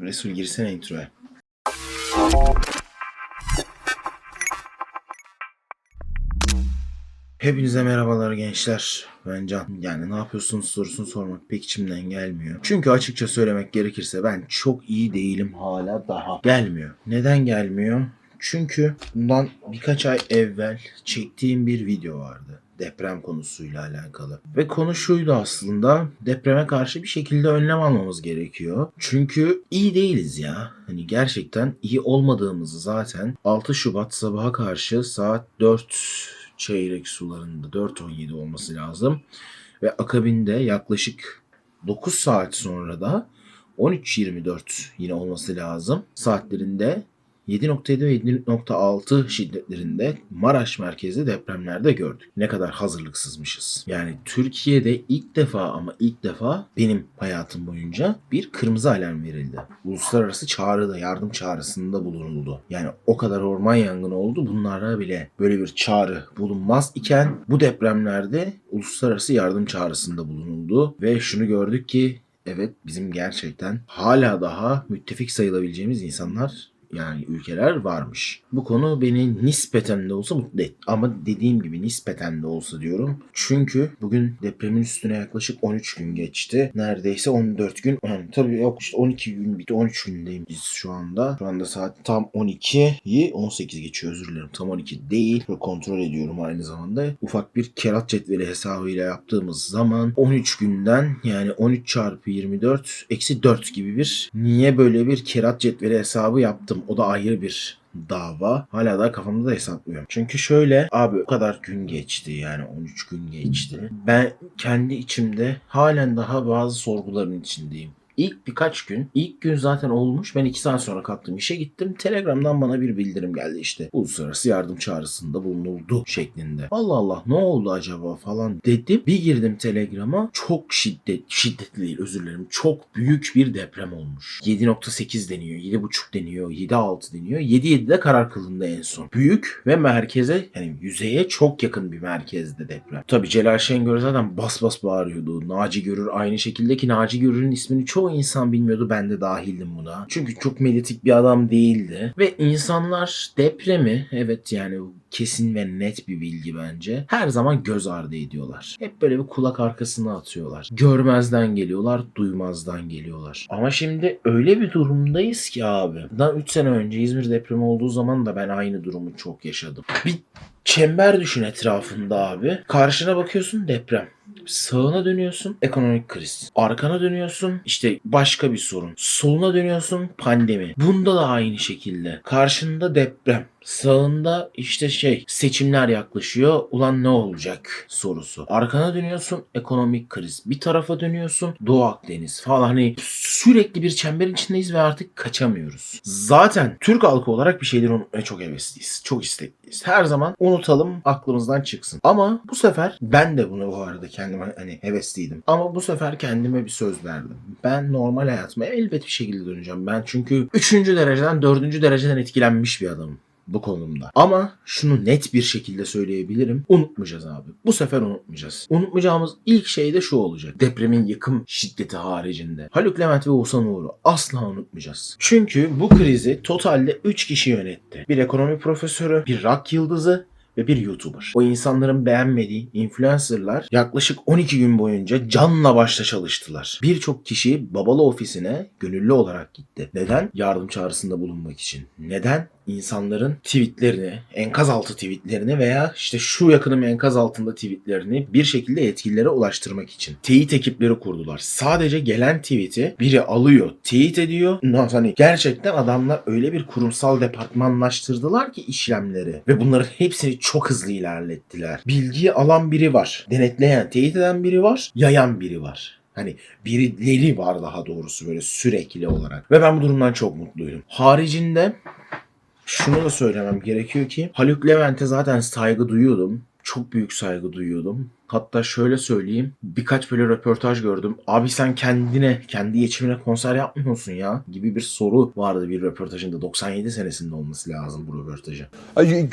Resul girsene introya. Hepinize merhabalar gençler. Ben Can. Yani ne yapıyorsunuz sorusunu sormak pek içimden gelmiyor. Çünkü açıkça söylemek gerekirse ben çok iyi değilim hala daha. Gelmiyor. Neden gelmiyor? Çünkü bundan birkaç ay evvel çektiğim bir video vardı deprem konusuyla alakalı. Ve konu şuydu aslında depreme karşı bir şekilde önlem almamız gerekiyor. Çünkü iyi değiliz ya. Hani gerçekten iyi olmadığımızı zaten 6 Şubat sabaha karşı saat 4 çeyrek sularında 4.17 olması lazım. Ve akabinde yaklaşık 9 saat sonra da 13.24 yine olması lazım. Saatlerinde 7.7 ve 7.6 şiddetlerinde Maraş merkezli depremlerde gördük. Ne kadar hazırlıksızmışız. Yani Türkiye'de ilk defa ama ilk defa benim hayatım boyunca bir kırmızı alarm verildi. Uluslararası çağrıda, yardım çağrısında bulunuldu. Yani o kadar orman yangını oldu. Bunlara bile böyle bir çağrı bulunmaz iken bu depremlerde uluslararası yardım çağrısında bulunuldu. Ve şunu gördük ki evet bizim gerçekten hala daha müttefik sayılabileceğimiz insanlar yani ülkeler varmış. Bu konu beni nispeten de olsa mutlu etti. Ama dediğim gibi nispeten de olsa diyorum. Çünkü bugün depremin üstüne yaklaşık 13 gün geçti. Neredeyse 14 gün. Yani tabii yok işte 12 gün bitti. 13 gündeyim biz şu anda. Şu anda saat tam 12'yi 18 geçiyor özür dilerim. Tam 12 değil. Böyle kontrol ediyorum aynı zamanda. Ufak bir kerat cetveli hesabıyla yaptığımız zaman 13 günden yani 13 çarpı 24 eksi 4 gibi bir niye böyle bir kerat cetveli hesabı yaptım. O da ayrı bir dava. Hala da kafamda da hesaplıyorum. Çünkü şöyle abi o kadar gün geçti yani 13 gün geçti. Ben kendi içimde halen daha bazı sorguların içindeyim. İlk birkaç gün, ilk gün zaten olmuş. Ben iki saat sonra kalktım işe gittim. Telegram'dan bana bir bildirim geldi işte. Uluslararası yardım çağrısında bulunuldu şeklinde. Allah Allah ne oldu acaba falan dedim. Bir girdim Telegram'a. Çok şiddet, şiddetli değil özür dilerim. Çok büyük bir deprem olmuş. 7.8 deniyor, 7.5 deniyor, 7.6 deniyor. 7.7'de karar kılındı en son. Büyük ve merkeze yani yüzeye çok yakın bir merkezde deprem. Tabii Celal Şengör zaten bas bas bağırıyordu. Naci Görür aynı şekilde ki Naci Görür'ün ismini çoğu insan bilmiyordu. Ben de dahildim buna. Çünkü çok medyatik bir adam değildi. Ve insanlar depremi evet yani kesin ve net bir bilgi bence. Her zaman göz ardı ediyorlar. Hep böyle bir kulak arkasına atıyorlar. Görmezden geliyorlar, duymazdan geliyorlar. Ama şimdi öyle bir durumdayız ki abi. Bundan 3 sene önce İzmir depremi olduğu zaman da ben aynı durumu çok yaşadım. Bir çember düşün etrafında abi. Karşına bakıyorsun deprem. Sağına dönüyorsun ekonomik kriz. Arkana dönüyorsun işte başka bir sorun. Soluna dönüyorsun pandemi. Bunda da aynı şekilde. Karşında deprem. Sağında işte şey seçimler yaklaşıyor. Ulan ne olacak sorusu. Arkana dönüyorsun ekonomik kriz. Bir tarafa dönüyorsun Doğu Akdeniz falan. Hani sürekli bir çemberin içindeyiz ve artık kaçamıyoruz. Zaten Türk halkı olarak bir şeyleri unutmaya çok hevesliyiz. Çok istekliyiz. Her zaman unutalım aklımızdan çıksın. Ama bu sefer ben de bunu bu arada kendime hani hevesliydim. Ama bu sefer kendime bir söz verdim. Ben normal hayatıma elbet bir şekilde döneceğim. Ben çünkü 3. dereceden 4. dereceden etkilenmiş bir adamım bu konumda. Ama şunu net bir şekilde söyleyebilirim. Unutmayacağız abi. Bu sefer unutmayacağız. Unutmayacağımız ilk şey de şu olacak. Depremin yıkım şiddeti haricinde. Haluk Levent ve Oğuzhan Uğur'u asla unutmayacağız. Çünkü bu krizi totalde 3 kişi yönetti. Bir ekonomi profesörü, bir rock yıldızı ve bir YouTuber. O insanların beğenmediği influencerlar yaklaşık 12 gün boyunca canla başla çalıştılar. Birçok kişi babalı ofisine gönüllü olarak gitti. Neden? Yardım çağrısında bulunmak için. Neden? İnsanların tweetlerini, enkaz altı tweetlerini veya işte şu yakınım enkaz altında tweetlerini bir şekilde yetkililere ulaştırmak için. Teyit ekipleri kurdular. Sadece gelen tweet'i biri alıyor, teyit ediyor. Ondan Hani gerçekten adamlar öyle bir kurumsal departmanlaştırdılar ki işlemleri ve bunların hepsini çok hızlı ilerlettiler. Bilgiyi alan biri var, denetleyen, teyit eden biri var, yayan biri var. Hani birileri var daha doğrusu böyle sürekli olarak. Ve ben bu durumdan çok mutluydum. Haricinde şunu da söylemem gerekiyor ki Haluk Levent'e zaten saygı duyuyordum. Çok büyük saygı duyuyordum. Hatta şöyle söyleyeyim. Birkaç böyle röportaj gördüm. Abi sen kendine, kendi geçimine konser yapmıyor musun ya? Gibi bir soru vardı bir röportajında. 97 senesinde olması lazım bu röportajı.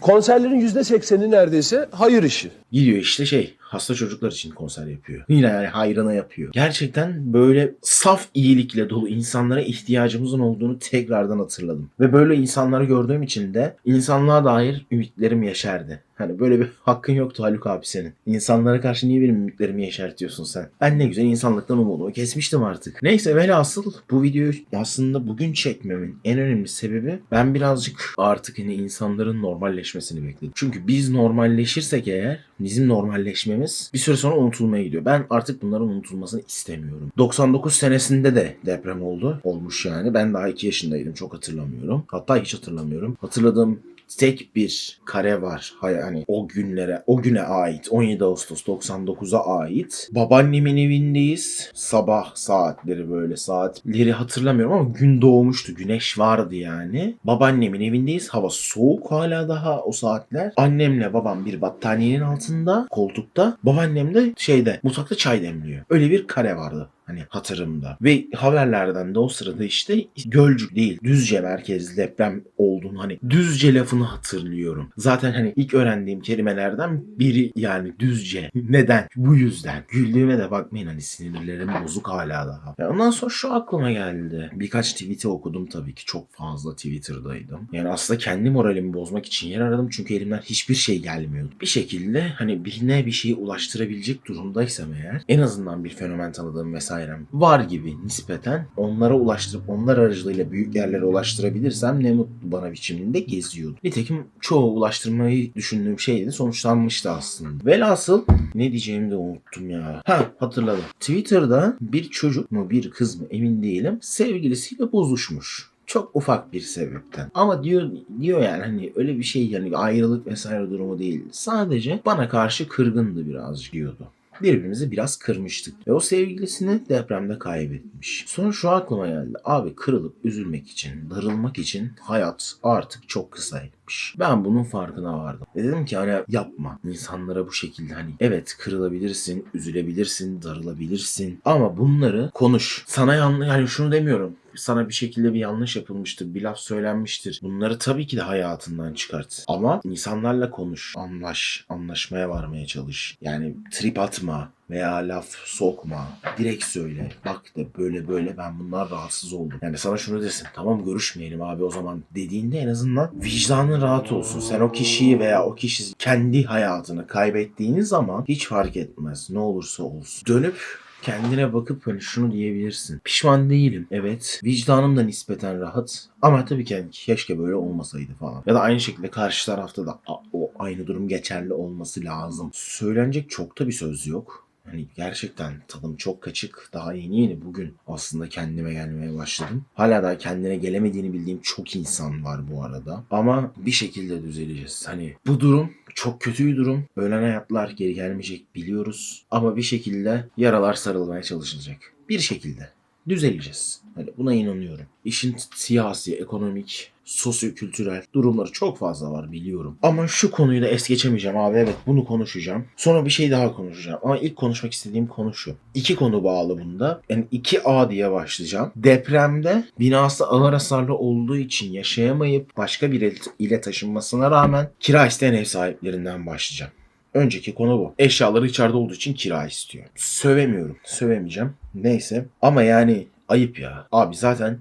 Konserlerin %80'i neredeyse hayır işi. Gidiyor işte şey hasta çocuklar için konser yapıyor. Yine yani hayrına yapıyor. Gerçekten böyle saf iyilikle dolu insanlara ihtiyacımızın olduğunu tekrardan hatırladım. Ve böyle insanları gördüğüm için de insanlığa dair ümitlerim yeşerdi. Hani böyle bir hakkın yoktu Haluk abi senin. İnsanlara karşı niye benim ümitlerimi yeşertiyorsun sen? Ben ne güzel insanlıktan umudumu kesmiştim artık. Neyse velhasıl bu videoyu aslında bugün çekmemin en önemli sebebi ben birazcık artık yine insanların normalleşmesini bekledim. Çünkü biz normalleşirsek eğer bizim normalleşmemiz bir süre sonra unutulmaya gidiyor. Ben artık bunların unutulmasını istemiyorum. 99 senesinde de deprem oldu. Olmuş yani. Ben daha 2 yaşındaydım. Çok hatırlamıyorum. Hatta hiç hatırlamıyorum. Hatırladığım tek bir kare var. Hani o günlere, o güne ait. 17 Ağustos 99'a ait. Babaannemin evindeyiz. Sabah saatleri böyle saatleri hatırlamıyorum ama gün doğmuştu. Güneş vardı yani. Babaannemin evindeyiz. Hava soğuk hala daha o saatler. Annemle babam bir battaniyenin altında koltukta. Babaannem de şeyde mutfakta çay demliyor. Öyle bir kare vardı. Hani hatırımda. Ve haberlerden de o sırada işte Gölcük değil Düzce merkezli deprem olduğunu hani Düzce lafını hatırlıyorum. Zaten hani ilk öğrendiğim kelimelerden biri yani Düzce. Neden? Bu yüzden. Güldüğüme de bakmayın hani sinirlerim bozuk hala daha. Ya ondan sonra şu aklıma geldi. Birkaç tweet'i okudum tabii ki. Çok fazla Twitter'daydım. Yani aslında kendi moralimi bozmak için yer aradım. Çünkü elimden hiçbir şey gelmiyordu. Bir şekilde hani birine bir şeyi ulaştırabilecek durumdaysam eğer en azından bir fenomen tanıdığım vesaire var gibi nispeten onlara ulaştırıp onlar aracılığıyla büyük yerlere ulaştırabilirsem ne mutlu bana biçiminde geziyordu. Nitekim çoğu ulaştırmayı düşündüğüm şeydi sonuçlanmıştı aslında. Velhasıl ne diyeceğimi de unuttum ya. Ha hatırladım. Twitter'da bir çocuk mu bir kız mı emin değilim sevgilisiyle bozuşmuş çok ufak bir sebepten. Ama diyor diyor yani hani öyle bir şey yani ayrılık vesaire durumu değil. Sadece bana karşı kırgındı birazcık diyordu birbirimizi biraz kırmıştık. Ve o sevgilisini depremde kaybetmiş. Sonra şu aklıma geldi. Abi kırılıp üzülmek için, darılmak için hayat artık çok kısaymış. Ben bunun farkına vardım. Ve dedim ki hani yapma. İnsanlara bu şekilde hani evet kırılabilirsin, üzülebilirsin, darılabilirsin. Ama bunları konuş. Sana yanlış yani şunu demiyorum sana bir şekilde bir yanlış yapılmıştır, bir laf söylenmiştir. Bunları tabii ki de hayatından çıkart. Ama insanlarla konuş, anlaş, anlaşmaya varmaya çalış. Yani trip atma veya laf sokma. Direkt söyle. Bak de böyle böyle ben bunlar rahatsız oldum. Yani sana şunu desin. Tamam görüşmeyelim abi o zaman dediğinde en azından vicdanın rahat olsun. Sen o kişiyi veya o kişi kendi hayatını kaybettiğiniz zaman hiç fark etmez. Ne olursa olsun. Dönüp kendine bakıp hani şunu diyebilirsin. Pişman değilim. Evet. Vicdanım da nispeten rahat. Ama tabii ki yani keşke böyle olmasaydı falan. Ya da aynı şekilde karşı tarafta da o aynı durum geçerli olması lazım. Söylenecek çok da bir söz yok. Hani gerçekten tadım çok kaçık. Daha yeni yeni bugün aslında kendime gelmeye başladım. Hala da kendine gelemediğini bildiğim çok insan var bu arada. Ama bir şekilde düzeleceğiz. Hani bu durum çok kötü bir durum. Ölen hayatlar geri gelmeyecek biliyoruz. Ama bir şekilde yaralar sarılmaya çalışılacak. Bir şekilde düzeleceğiz. Hani buna inanıyorum. İşin siyasi, ekonomik, sosyo-kültürel durumları çok fazla var biliyorum. Ama şu konuyu da es geçemeyeceğim abi. Evet bunu konuşacağım. Sonra bir şey daha konuşacağım. Ama ilk konuşmak istediğim konu şu. İki konu bağlı bunda. Yani 2A diye başlayacağım. Depremde binası ağır hasarlı olduğu için yaşayamayıp başka bir ile taşınmasına rağmen kira isteyen ev sahiplerinden başlayacağım. Önceki konu bu. Eşyaları içeride olduğu için kira istiyor. Sövemiyorum. Sövemeyeceğim. Neyse. Ama yani ayıp ya. Abi zaten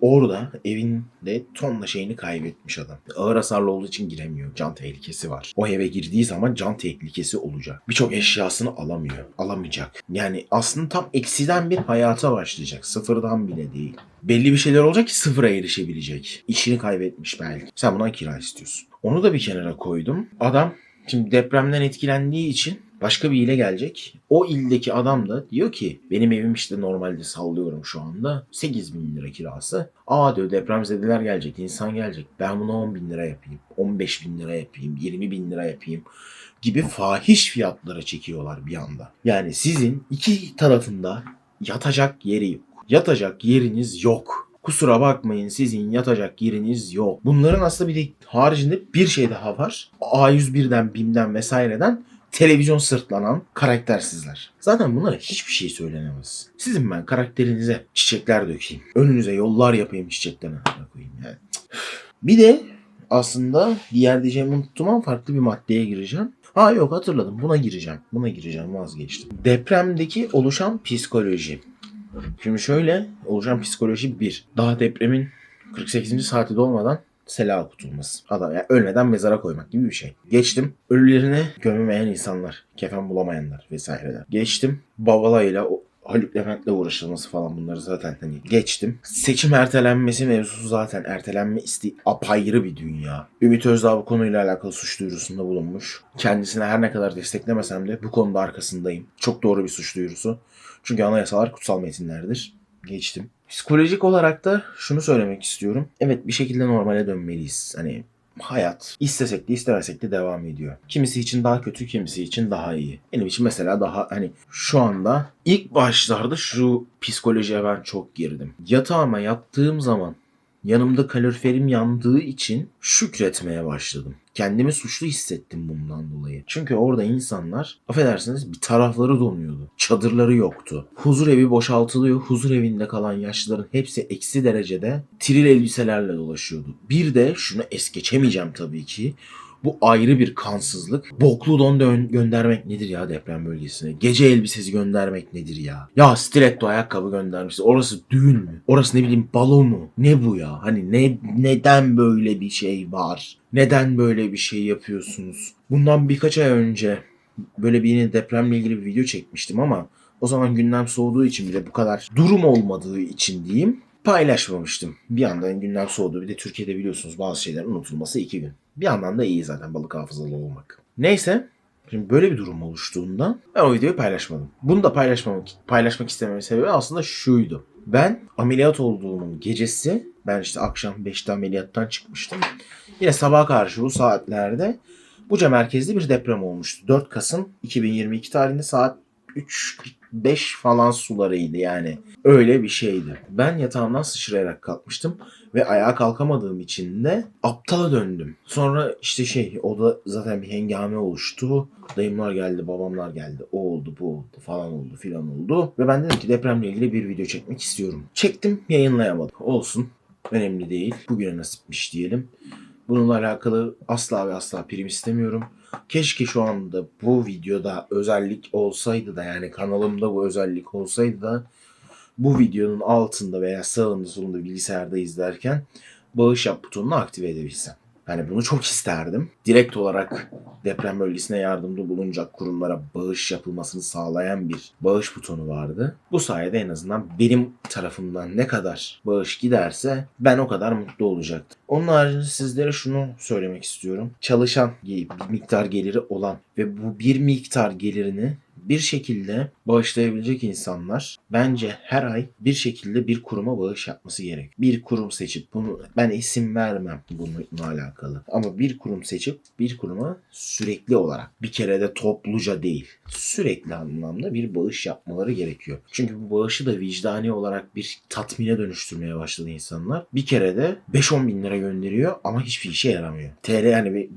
Orada evinde tonla şeyini kaybetmiş adam. Ağır hasarlı olduğu için giremiyor. Can tehlikesi var. O eve girdiği zaman can tehlikesi olacak. Birçok eşyasını alamıyor. Alamayacak. Yani aslında tam eksiden bir hayata başlayacak. Sıfırdan bile değil. Belli bir şeyler olacak ki sıfıra erişebilecek. İşini kaybetmiş belki. Sen bundan kira istiyorsun. Onu da bir kenara koydum. Adam şimdi depremden etkilendiği için Başka bir ile gelecek. O ildeki adam da diyor ki benim evim işte normalde sallıyorum şu anda 8 bin lira kirası. Aa diyor depremzedeler gelecek, insan gelecek. Ben bunu 10 bin lira yapayım, 15 bin lira yapayım, 20 bin lira yapayım gibi fahiş fiyatlara çekiyorlar bir anda. Yani sizin iki tarafında yatacak yeri yok. Yatacak yeriniz yok. Kusura bakmayın sizin yatacak yeriniz yok. Bunların aslında bir de haricinde bir şey daha var. A101'den, BİM'den vesaireden televizyon sırtlanan karaktersizler. Zaten bunlara hiçbir şey söylenemez. Sizin ben karakterinize çiçekler dökeyim. Önünüze yollar yapayım çiçeklerine koyayım yani. Bir de aslında diğer diyeceğimi unuttum ama farklı bir maddeye gireceğim. Ha yok hatırladım. Buna gireceğim. Buna gireceğim vazgeçtim. Depremdeki oluşan psikoloji. Şimdi şöyle oluşan psikoloji bir. Daha depremin 48. saati dolmadan sela okutulması. Adam yani ölmeden mezara koymak gibi bir şey. Geçtim. Ölülerini gömemeyen insanlar. Kefen bulamayanlar vesaireler. Geçtim. Babalayla o Haluk Levent'le uğraşılması falan bunları zaten hani geçtim. Seçim ertelenmesi mevzusu zaten ertelenme isteği apayrı bir dünya. Ümit Özdağ bu konuyla alakalı suç duyurusunda bulunmuş. Kendisine her ne kadar desteklemesem de bu konuda arkasındayım. Çok doğru bir suç duyurusu. Çünkü anayasalar kutsal metinlerdir. Geçtim. Psikolojik olarak da şunu söylemek istiyorum. Evet bir şekilde normale dönmeliyiz. Hani hayat istesek de istemesek de devam ediyor. Kimisi için daha kötü, kimisi için daha iyi. Benim için mesela daha hani şu anda ilk başlarda şu psikolojiye ben çok girdim. Yatağıma yattığım zaman yanımda kaloriferim yandığı için şükretmeye başladım. Kendimi suçlu hissettim bundan dolayı. Çünkü orada insanlar affedersiniz bir tarafları donuyordu. Çadırları yoktu. Huzur evi boşaltılıyor. Huzur evinde kalan yaşlıların hepsi eksi derecede tril elbiselerle dolaşıyordu. Bir de şunu es geçemeyeceğim tabii ki. Bu ayrı bir kansızlık. Boklu don dön- göndermek nedir ya deprem bölgesine? Gece elbisesi göndermek nedir ya? Ya stiletto ayakkabı göndermişler. Orası düğün mü? Orası ne bileyim balo mu? Ne bu ya? Hani ne neden böyle bir şey var? Neden böyle bir şey yapıyorsunuz? Bundan birkaç ay önce böyle bir yine depremle ilgili bir video çekmiştim ama o zaman gündem soğuduğu için bir de bu kadar durum olmadığı için diyeyim paylaşmamıştım. Bir yandan gündem soğudu. Bir de Türkiye'de biliyorsunuz bazı şeylerin unutulması iki gün. Bir yandan da iyi zaten balık hafızalı olmak. Neyse. Şimdi böyle bir durum oluştuğunda ben o videoyu paylaşmadım. Bunu da paylaşmamak, paylaşmak istememin sebebi aslında şuydu. Ben ameliyat olduğumun gecesi, ben işte akşam 5'te ameliyattan çıkmıştım. Yine sabaha karşı bu saatlerde Buca merkezli bir deprem olmuştu. 4 Kasım 2022 tarihinde saat 3.45 falan sularıydı yani. Öyle bir şeydi. Ben yatağımdan sıçrayarak kalkmıştım ve ayağa kalkamadığım için de aptala döndüm. Sonra işte şey o da zaten bir hengame oluştu. Dayımlar geldi, babamlar geldi. O oldu, bu oldu falan oldu filan oldu. Ve ben dedim ki depremle ilgili bir video çekmek istiyorum. Çektim, yayınlayamadım. Olsun. Önemli değil. Bugüne nasipmiş diyelim. Bununla alakalı asla ve asla prim istemiyorum. Keşke şu anda bu videoda özellik olsaydı da yani kanalımda bu özellik olsaydı da bu videonun altında veya sağında solunda bilgisayarda izlerken bağış yap butonunu aktive edebilsem. Yani bunu çok isterdim. Direkt olarak deprem bölgesine yardımda bulunacak kurumlara bağış yapılmasını sağlayan bir bağış butonu vardı. Bu sayede en azından benim tarafımdan ne kadar bağış giderse ben o kadar mutlu olacaktım. Onun haricinde sizlere şunu söylemek istiyorum. Çalışan bir miktar geliri olan ve bu bir miktar gelirini bir şekilde bağışlayabilecek insanlar bence her ay bir şekilde bir kuruma bağış yapması gerek. Bir kurum seçip bunu ben isim vermem bununla alakalı. Ama bir kurum seçip bir kuruma sürekli olarak bir kerede topluca değil sürekli anlamda bir bağış yapmaları gerekiyor. Çünkü bu bağışı da vicdani olarak bir tatmine dönüştürmeye başladı insanlar. Bir kerede 5-10 bin lira gönderiyor ama hiçbir işe yaramıyor. TL yani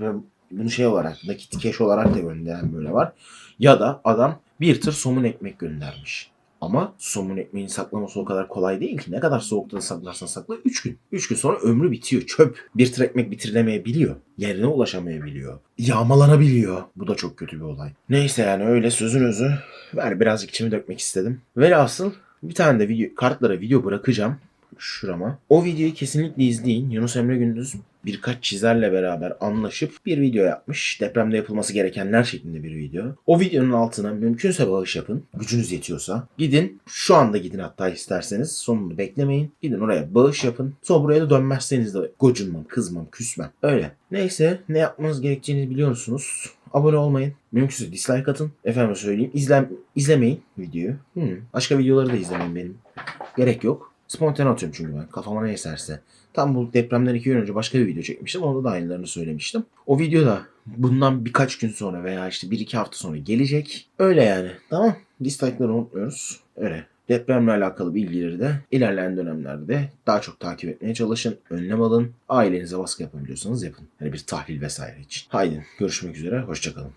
bunu şey olarak nakit keş olarak da gönderen böyle var. Ya da adam bir tır somun ekmek göndermiş. Ama somun ekmeğin saklaması o kadar kolay değil ki. Ne kadar soğukta da saklarsan sakla 3 gün. 3 gün sonra ömrü bitiyor. Çöp. Bir tır ekmek bitirilemeyebiliyor. Yerine ulaşamayabiliyor. Yağmalanabiliyor. Bu da çok kötü bir olay. Neyse yani öyle sözün özü. Ben birazcık içimi dökmek istedim. Velhasıl bir tane de video, kartlara video bırakacağım şurama. O videoyu kesinlikle izleyin. Yunus Emre Gündüz birkaç çizerle beraber anlaşıp bir video yapmış. Depremde yapılması gerekenler şeklinde bir video. O videonun altına mümkünse bağış yapın. Gücünüz yetiyorsa. Gidin. Şu anda gidin hatta isterseniz. Sonunu beklemeyin. Gidin oraya bağış yapın. Sonra buraya da dönmezseniz de gocunmam, kızmam, küsmem. Öyle. Neyse ne yapmanız gerektiğini biliyorsunuz. Abone olmayın. Mümkünse dislike atın. Efendim söyleyeyim. İzlen, izlemeyin videoyu. Hmm. Başka videoları da izlemeyin benim. Gerek yok. Spontane atıyorum çünkü ben. Kafama ne eserse. Tam bu depremden iki gün önce başka bir video çekmiştim. Onda da aynılarını söylemiştim. O video da bundan birkaç gün sonra veya işte bir iki hafta sonra gelecek. Öyle yani. Tamam. Dislike'ları unutmuyoruz. Öyle. Depremle alakalı bilgileri de ilerleyen dönemlerde daha çok takip etmeye çalışın. Önlem alın. Ailenize baskı yapabiliyorsanız yapın. Hani bir tahlil vesaire için. Haydi görüşmek üzere. Hoşçakalın.